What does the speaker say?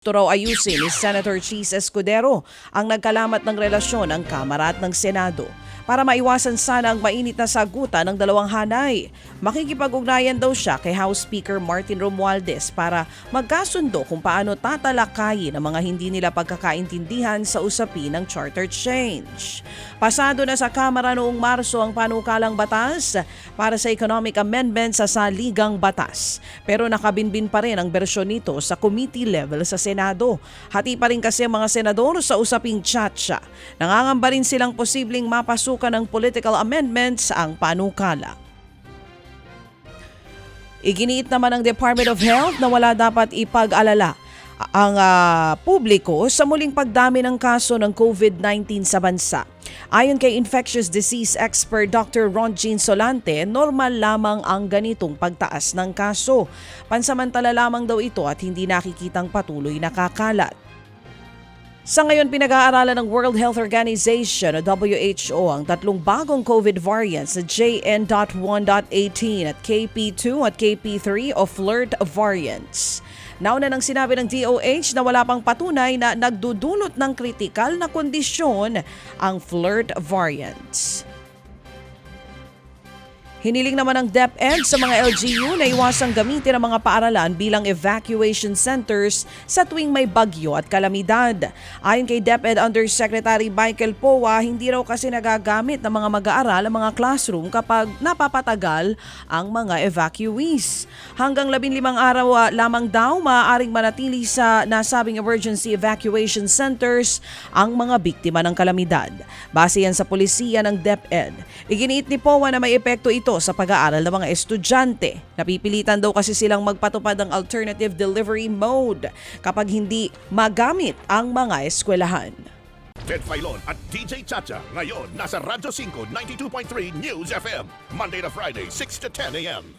Ito raw ayusin ni Senator Cheese Escudero ang nagkalamat ng relasyon ng Kamara at ng Senado para maiwasan sana ang mainit na sagutan ng dalawang hanay. Makikipag-ugnayan daw siya kay House Speaker Martin Romualdez para magkasundo kung paano tatalakayin ang mga hindi nila pagkakaintindihan sa usapin ng charter change. Pasado na sa Kamara noong Marso ang panukalang batas para sa economic amendment sa saligang batas. Pero nakabinbin pa rin ang bersyon nito sa committee level sa Senado. Hati pa rin kasi ang mga senador sa usaping tsatsya. Nangangamba rin silang posibleng mapasukan ng political amendments ang panukala. Iginiit naman ng Department of Health na wala dapat ipag-alala ang ah, publiko sa muling pagdami ng kaso ng COVID-19 sa bansa. Ayon kay infectious disease expert Dr. Ron Jean Solante, normal lamang ang ganitong pagtaas ng kaso. Pansamantala lamang daw ito at hindi nakikitang patuloy na kakalat. Sa ngayon, pinag-aaralan ng World Health Organization o WHO ang tatlong bagong COVID variants na JN.1.18 at KP2 at KP3 o flirt variants. Nauna nang sinabi ng DOH na wala pang patunay na nagdudulot ng kritikal na kondisyon ang flirt variants. Hiniling naman ng DepEd sa mga LGU na iwasang gamitin ang mga paaralan bilang evacuation centers sa tuwing may bagyo at kalamidad. Ayon kay DepEd Undersecretary Michael Powa, hindi raw kasi nagagamit ng mga mag-aaral ang mga classroom kapag napapatagal ang mga evacuees. Hanggang 15 araw ah, lamang daw maaaring manatili sa nasabing emergency evacuation centers ang mga biktima ng kalamidad. Base yan sa polisiya ng DepEd. Iginiit ni Powa na may epekto ito sa pag-aaral ng mga estudyante. Napipilitan daw kasi silang magpatupad ng alternative delivery mode kapag hindi magamit ang mga eskwelahan. Ted Filon at DJ Chacha. Ngayon, nasa Radyo 5, 92.3 News FM. Monday to Friday, 6 to 10 a.m.